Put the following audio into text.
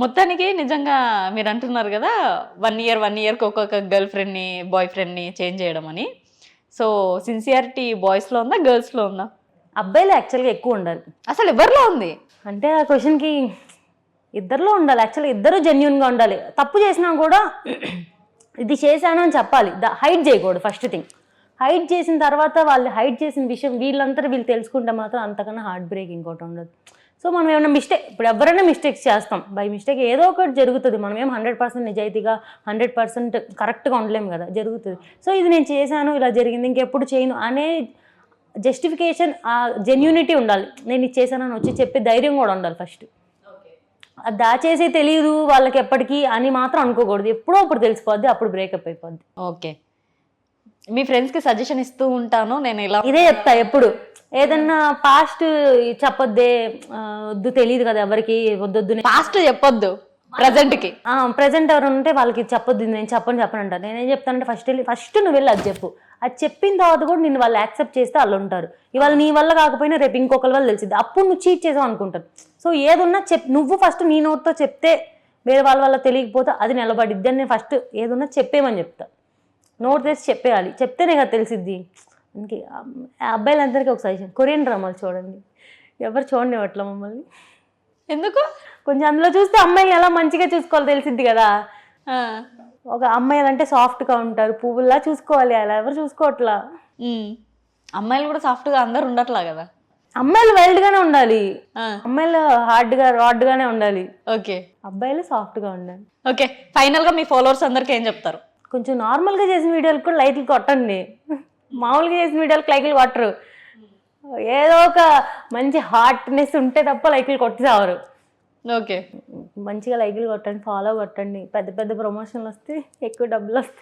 మొత్తానికి నిజంగా మీరు అంటున్నారు కదా వన్ ఇయర్ వన్ ఇయర్కి ఒక్కొక్క గర్ల్ ఫ్రెండ్ని బాయ్ ఫ్రెండ్ని చేంజ్ చేయడం అని. సో సిన్సియారిటీ బాయ్స్లో ఉందా గర్ల్స్లో ఉందా? అబ్బాయిలు యాక్చువల్గా ఎక్కువ ఉండాలి. అసలు ఎవరిలో ఉంది? అంటే ఆ క్వశ్చన్కి ఇద్దరిలో ఉండాలి. యాక్చువల్గా ఇద్దరు జెన్యున్గా ఉండాలి. తప్పు చేసినా కూడా ఇది చేశాను అని చెప్పాలి. ద హైడ్ చేయకూడదు ఫస్ట్ థింగ్ హైడ్ చేసిన తర్వాత వాళ్ళు హైడ్ చేసిన విషయం వీళ్ళంతా వీళ్ళు తెలుసుకుంటే మాత్రం అంతకన్నా హార్ట్ బ్రేక్ ఇంకోటి ఉండదు. సో మనం ఏమైనా మిస్టేక్ ఇప్పుడు ఎవరైనా మిస్టేక్స్ చేస్తాం. బై మిస్టేక్ ఏదో ఒకటి జరుగుతుంది. మనం ఏం హండ్రెడ్ పర్సెంట్ నిజాయితీగా హండ్రెడ్ పర్సెంట్ కరెక్ట్గా ఉండలేము కదా జరుగుతుంది. సో ఇది నేను చేశాను ఇలా జరిగింది ఇంకెప్పుడు చేయను అనే జస్టిఫికేషన్ ఆ జెన్యూనిటీ ఉండాలి. నేను ఇది చేశానని వచ్చి చెప్పే ధైర్యం కూడా ఉండాలి ఫస్ట్ దాచేసి తెలియదు వాళ్ళకి ఎప్పటికీ అని మాత్రం అనుకోకూడదు. ఎప్పుడో అప్పుడు తెలిసిపోద్ది అప్పుడు బ్రేకప్ అయిపోద్ది. ఓకే మీ ఫ్రెండ్స్కి సజెషన్ ఇస్తూ ఉంటాను నేను ఇలా ఇదే చెప్తా ఎప్పుడు. ఏదన్నా పాస్ట్ చెప్పొద్దే వద్దు తెలియదు కదా ఎవరికి వద్దొద్దు పాస్ట్ చెప్పొద్దు ప్రజెంట్కి ప్రజెంట్ ఎవరు ఉంటే వాళ్ళకి చెప్పొద్దు నేను చెప్పని చెప్పను అంటారు. నేనేం చెప్తానంటే ఫస్ట్ వెళ్ళి ఫస్ట్ నువ్వు వెళ్ళి అది చెప్పు. అది చెప్పిన తర్వాత కూడా నిన్ను వాళ్ళు యాక్సెప్ట్ చేస్తే వాళ్ళు ఉంటారు. ఇవాళ నీ వల్ల కాకపోయినా రేపు ఇంకొకరి వల్ల తెలిసింది అప్పుడు నువ్వు చీట్ చేసావు అనుకుంటారు. సో ఏదున్నా చెప్ నువ్వు ఫస్ట్ నీ నోటితో చెప్తే వేరే వాళ్ళ వల్ల తెలియకపోతే అది నిలబడిద్ది అని నేను ఫస్ట్ ఏదున్నా చెప్పేమని చెప్తా. నోట్ తెచ్చి చెప్పేయాలి. చెప్తేనే కదా తెలిసిద్ది. ఆ అబ్బాయిలందరికీ ఒక సజెషన్ కొరియన్ డ్రామాలు చూడండి. ఎవరు చూడండి అట్లా మమ్మల్ని? ఎందుకు? కొంచెం అందులో చూస్తే అమ్మాయిని ఎలా మంచిగా చూసుకోవాలి తెలిసిద్ది కదా. ఒక అమ్మాయిలు అంటే సాఫ్ట్గా ఉంటారు పువ్వుల్లా చూసుకోవాలి అలా. ఎవరు చూసుకోవట్లా. అమ్మాయిలు కూడా సాఫ్ట్గా అందరు ఉండట్లా కదా? అమ్మాయిలు వైల్డ్గానే ఉండాలి. ఆ, అమ్మాయిలు హార్డ్గా రాడ్గానే ఉండాలి. ఓకే. అబ్బాయిలు సాఫ్ట్గా ఉండాలి. ఓకే ఫైనల్గా మీ ఫాలోవర్స్ అందరికి ఏం చెప్తారు? కొంచెం నార్మల్గా చేసిన వీడియోలకు కూడా లైట్లు కొట్టండి. మామూలుగా చేసిన వీడియోలకు లైట్లు కొట్టరు. ఏదో ఒక మంచి హార్ట్నెస్ ఉంటే తప్ప లైట్లు కొట్టేసావరు ఓకే. మంచిగా లైకులు కొట్టండి ఫాలో కొట్టండి. పెద్ద పెద్ద ప్రమోషన్లు వస్తే ఎక్కువ డబ్బులు వస్తాయి.